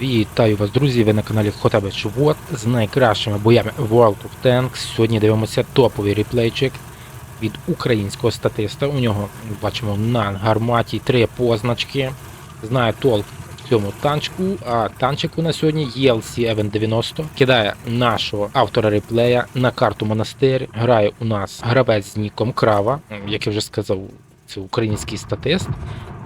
Вітаю вас, друзі! Ви на каналі Хотабич Вот з найкращими боями World of Tanks. Сьогодні дивимося топовий реплейчик від українського статиста. У нього бачимо на гарматі три позначки. Знає толк в цьому танчику. А танчик у нас сьогодні ELC Event 90. Кидає нашого автора реплея на карту монастир. Грає у нас гравець з ніком Крава, як я вже сказав, це український статист.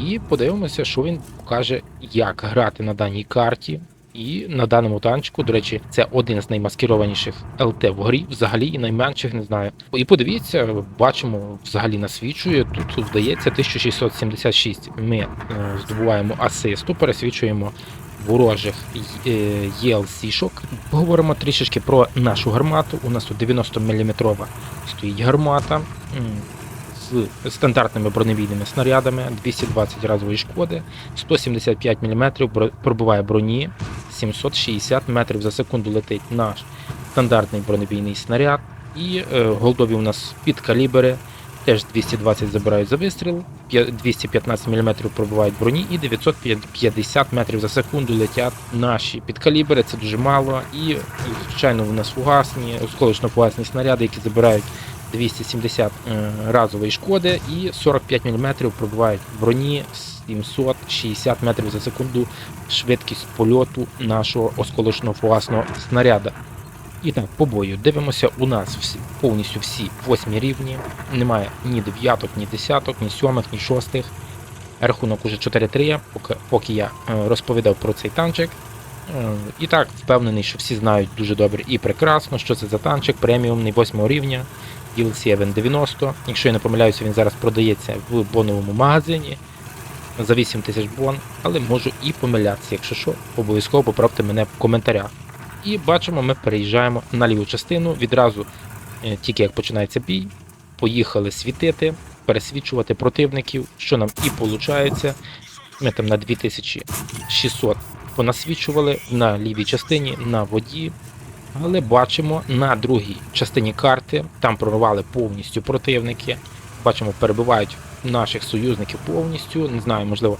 І подивимося, що він покаже, як грати на даній карті. І на даному танчику, до речі, це один з наймаскірованіших ЛТ в грі, взагалі і найменших, не знаю. І подивіться, бачимо, взагалі насвічує. Тут вдається 1676. Ми е, здобуваємо асисту, пересвічуємо ворожих ЄЛС-шок. Поговоримо трішечки про нашу гармату. У нас тут 90 мм стоїть гармата. Стандартними бронебійними снарядами, 220 разової шкоди, 175 мм пробиває броні, 760 метрів за секунду летить наш стандартний бронебійний снаряд. І е, голдові у нас підкалібери, теж 220 забирають за вистріл, 215 мм пробивають броні і 950 метрів за секунду летять наші підкалібери, це дуже мало. І, звичайно, у нас фугасні, осколочно-фугасні снаряди, які забирають 270 е, разової шкоди і 45 мм пробивають броні 760 метрів за секунду швидкість польоту нашого осколочного фугасного снаряда. І так, по бою дивимося, у нас всі, повністю всі восьмі рівні. Немає ні дев'яток, ні десяток, ні сьомих, ні шостих. Рахунок уже 4-3, поки, поки я е, розповідав про цей танчик. Е, І так, впевнений, що всі знають дуже добре і прекрасно, що це за танчик, преміумний 8 рівня. DLC Event 90. Якщо я не помиляюся, він зараз продається в боновому магазині за 8 тисяч бон, але можу і помилятися. Якщо що, обов'язково поправте мене в коментарях. І бачимо, ми переїжджаємо на ліву частину. Відразу, е, тільки як починається бій, поїхали світити, пересвічувати противників, що нам і виходить. Ми там на 2600 понасвічували на лівій частині, на воді. Але бачимо на другій частині карти, там прорвали повністю противники. Бачимо, перебивають наших союзників повністю. Не знаю, можливо,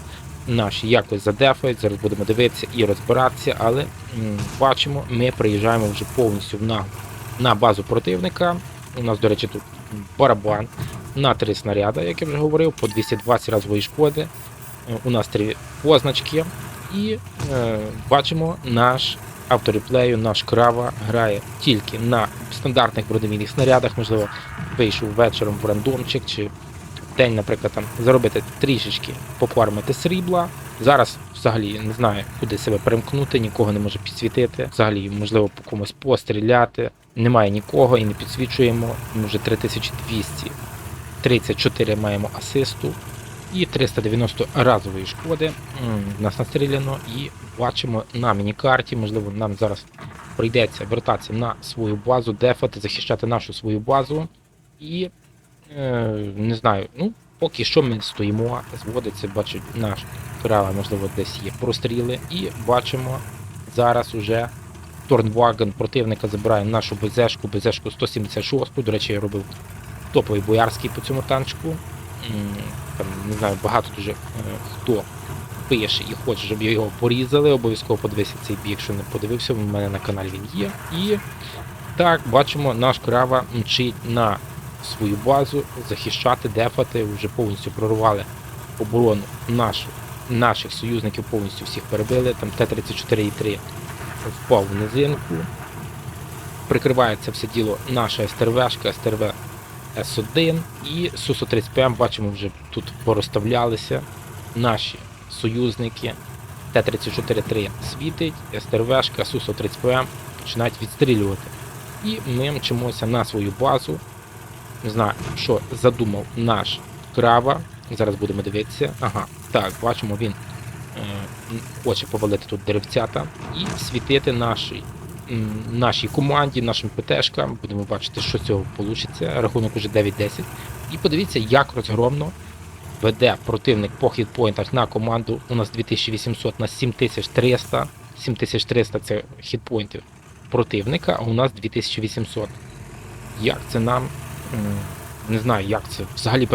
наші якось задефають. Зараз будемо дивитися і розбиратися. Але м, бачимо, ми приїжджаємо вже повністю на, на базу противника. У нас, до речі, тут барабан на три снаряди, як я вже говорив, по 220 разової шкоди. Е, У нас три позначки. І е, бачимо наш автореплею наш крава грає тільки на стандартних бронебійних снарядах, можливо, вийшов вечором в рандомчик чи в день, наприклад, там заробити трішечки пофармити срібла. Зараз взагалі не знаю, куди себе примкнути, нікого не може підсвітити. Взагалі, можливо, по комусь постріляти. Немає нікого і не підсвічуємо. Ми вже 3234 маємо асисту і 390 разової шкоди. Нас настріляно і бачимо на міні-карті. Можливо, нам зараз прийдеться вертатися на свою базу, дефати, захищати нашу свою базу. І е, не знаю, ну поки що ми стоїмо, зводиться, бачить наш крава, можливо, десь є простріли. І бачимо зараз уже Торнваген противника забирає нашу БЗшку, БЗшку 176. До речі, я робив топовий боярський по цьому танчику. Там, не знаю, багато дуже е, хто пише і хоче, щоб його порізали. Обов'язково подивися цей бій, якщо не подивився, в мене на каналі він є. І так, бачимо, наш крава мчить на свою базу захищати, дефати, вже повністю прорвали оборону нашу, наших союзників, повністю всіх перебили. Там Т-34І3 впав в низинку. Прикриває це все діло наша СТРВшка, СТРВ С1 і Су-130ПМ, бачимо, вже тут порозставлялися наші союзники. Т-34-3 світить, СТРВшка, Су-130ПМ починають відстрілювати. І ми мчимося на свою базу. Не знаю, що задумав наш крава. Зараз будемо дивитися. Ага, так, бачимо, він е, хоче повалити тут деревцята і світити нашій, нашій команді, нашим ПТшкам. Будемо бачити, що цього вийде. Рахунок уже 9-10. І подивіться, як розгромно веде противник по хітпоінтах на команду. У нас 2800 на 7300. 7300 це хітпоінти противника, а у нас 2800. Як це нам? Не знаю, як це взагалі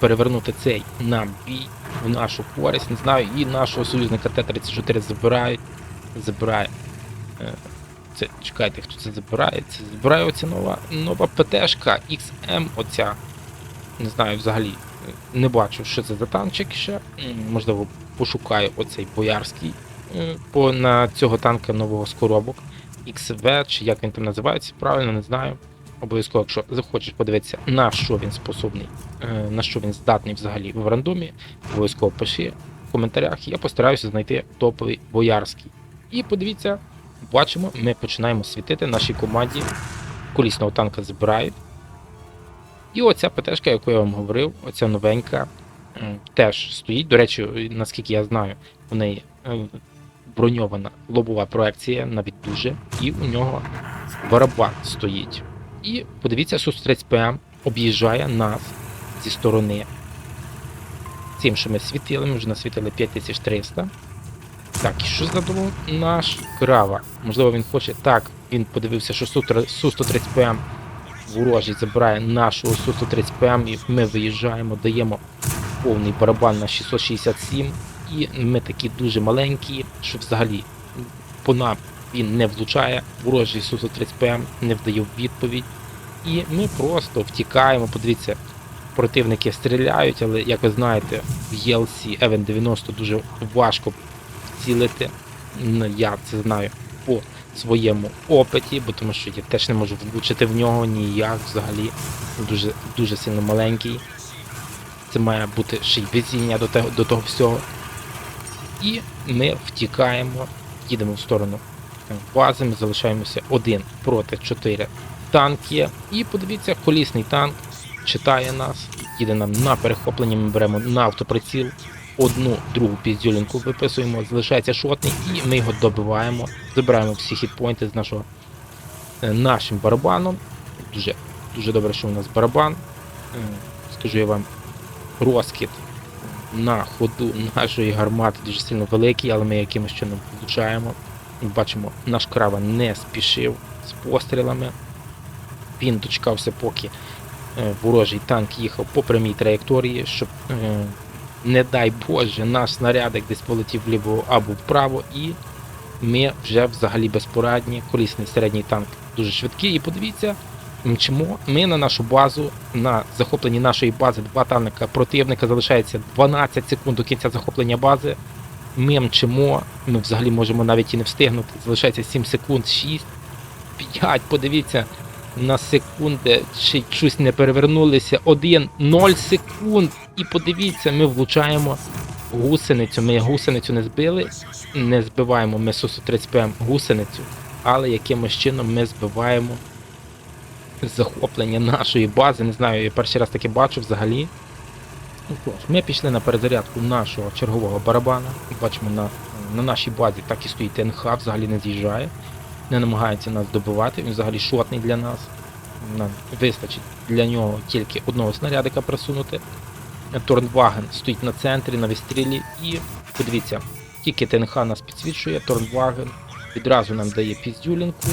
перевернути цей на бій в нашу користь. Не знаю, і нашого союзника Т-34 забирають. забирає. Це, чекайте, хто це забирає? Це забирає оця нова, нова ПТшка XM, оця. Не знаю взагалі. Не бачу, що це за танчик ще. Можливо, пошукаю оцей боярський по на цього танка нового з коробок. XV, чи як він там називається, правильно не знаю. Обов'язково, якщо захочеш подивитися, на що він способний, е, на що він здатний взагалі в рандомі, обов'язково пиши в коментарях. Я постараюся знайти топовий боярський. І подивіться, бачимо, ми починаємо світити нашій команді. Колісного танка збирають. І оця ПТшка, яку я вам говорив, оця новенька, теж стоїть. До речі, наскільки я знаю, у неї е, броньована лобова проекція, навіть дуже, і у нього барабан стоїть. І подивіться, Су-30 ПМ об'їжджає нас зі сторони. Цим, що ми світили, ми вже насвітили 5300. Так, і що задумав наш крава? Можливо, він хоче. Так, він подивився, що Су-130 ПМ ворожий забирає нашого Су-130 ПМ, і ми виїжджаємо, даємо повний барабан на 667. І ми такі дуже маленькі, що взагалі по нам він не влучає, ворожий Су-130 ПМ не вдає відповідь. І ми просто втікаємо. Подивіться, противники стріляють, але як ви знаєте, в ELC Event 90 дуже важко цілити. Ну, Я це знаю по своєму опиті, бо тому що я теж не можу влучити в нього ніяк взагалі. Дуже, дуже сильно маленький. Це має бути ще й везіння до того, до того всього. І ми втікаємо, їдемо в сторону бази, ми залишаємося один проти 4 танки. І подивіться, колісний танк читає нас, їде нам на перехоплення, ми беремо на автоприціл, одну другу піздюлінку виписуємо, залишається шотний, і ми його добиваємо, забираємо всі хітпойнти з нашого е, нашим барабаном. Дуже, дуже добре, що у нас барабан. Е, Скажу я вам, розкид на ходу нашої гармати дуже сильно великий, але ми якимось чином влучаємо. Бачимо, наш крава не спішив з пострілами. Він дочекався, поки е, ворожий танк їхав по прямій траєкторії, щоб, не дай Боже, наш снарядик десь полетів вліво або вправо, і ми вже взагалі безпорадні. Колісний середній танк дуже швидкий. І подивіться, мчимо. Ми на нашу базу, на захопленні нашої бази, два танка противника залишається 12 секунд до кінця захоплення бази. Ми мчимо, ми взагалі можемо навіть і не встигнути. Залишається 7 секунд, 6, 5, подивіться, на секунди чи щось не перевернулися. 1, 0 секунд. І подивіться, ми влучаємо гусеницю. Ми гусеницю не збили, не збиваємо ми Сусу 30 ПМ гусеницю, але якимось чином ми збиваємо захоплення нашої бази. Не знаю, я перший раз таке бачу взагалі. Ну Ми пішли на перезарядку нашого чергового барабана. Бачимо на, на нашій базі так і стоїть ТНХ, взагалі не з'їжджає, не намагається нас добивати, він взагалі шотний для нас. Нам вистачить для нього тільки одного снарядика просунути. Торнваген стоїть на центрі, на вистрілі, і подивіться, тільки ТНХ нас підсвічує, Торнваген відразу нам дає піздюлінку.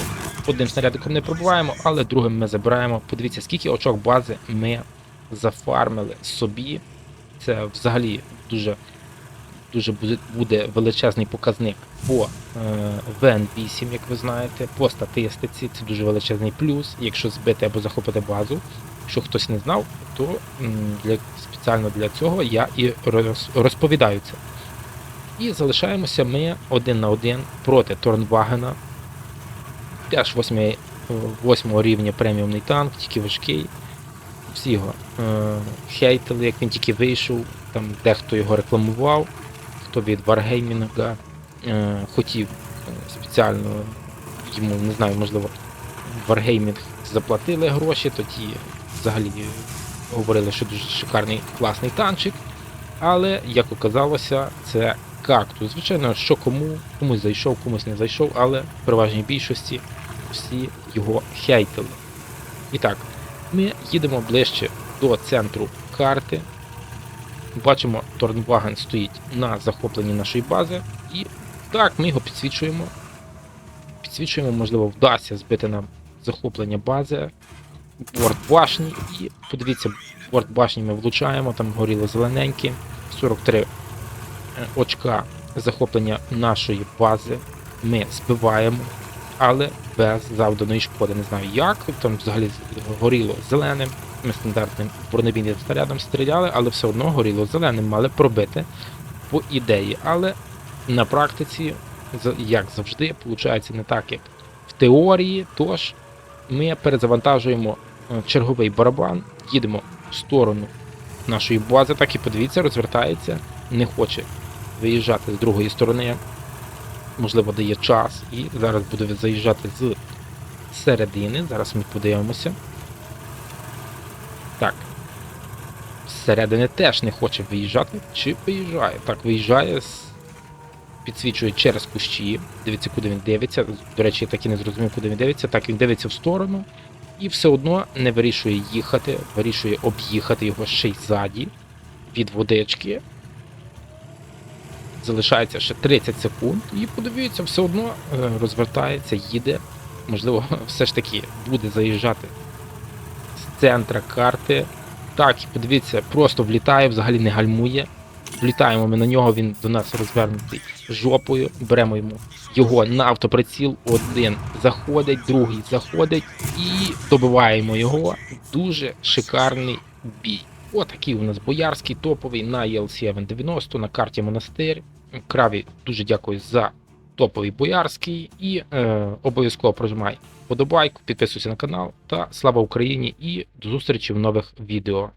Одним снарядиком не пробуваємо, але другим ми забираємо. Подивіться, скільки очок бази ми зафармили собі. Це взагалі дуже, дуже буде- величезний показник по е, ВН8, як ви знаєте, по статистиці. Це дуже величезний плюс, якщо збити або захопити базу. Якщо хтось не знав, то для, спеціально для цього я і роз- розповідаю це. І залишаємося ми один на один проти Торнвагена. Теж 8, 8 рівня преміумний танк, тільки важкий. Всі його е, хейтили, як він тільки вийшов. Там дехто його рекламував, хто від Wargaming е, хотів е, спеціально йому, не знаю, можливо, Wargaming заплатили гроші, тоді взагалі говорили, що дуже шикарний класний танчик. Але, як оказалося, це кактус. Звичайно, що кому, комусь зайшов, комусь не зайшов, але в переважній більшості всі його хейтили. І так, ми їдемо ближче до центру карти. Бачимо, Торнваген стоїть на захопленні нашої бази. І так, ми його підсвічуємо. Підсвічуємо, можливо, вдасться збити нам захоплення бази. Борт башні. І подивіться, борт башні ми влучаємо, там горіло зелененьке. 43 е, очка захоплення нашої бази. ми збиваємо, але без завданої шкоди. Не знаю як, там взагалі горіло зеленим, ми стандартним бронебійним снарядом стріляли, але все одно горіло зеленим, мали пробити по ідеї. Але на практиці, як завжди, виходить не так, як в теорії. Тож ми перезавантажуємо е, черговий барабан, їдемо в сторону нашої бази, так і подивіться, розвертається, не хоче виїжджати з другої сторони. Можливо, дає час, і зараз буде заїжджати з середини. Зараз ми подивимося. Так. Зсередини теж не хоче виїжджати. Чи виїжджає? Так, виїжджає, підсвічує через кущі. Дивіться, куди він дивиться. До речі, я так і не зрозумів, куди він дивиться. Так, він дивиться в сторону і все одно не вирішує їхати, вирішує об'їхати його ще й ззаді від водички. Залишається ще 30 секунд, і подивіться, все одно е, розвертається, їде. Можливо, все ж таки буде заїжджати центра карти. Так, подивіться, просто влітає, взагалі не гальмує. Влітаємо ми на нього, він до нас розвернутий жопою. Беремо йому його на автоприціл. Один заходить, другий заходить і добиваємо його. Дуже шикарний бій. Отакий у нас боярський топовий на ELC 90 на карті Монастир. Краві дуже дякую за топовий боярський і е, обов'язково прожимай подобайку, підписуйся на канал та слава Україні і до зустрічі в нових відео.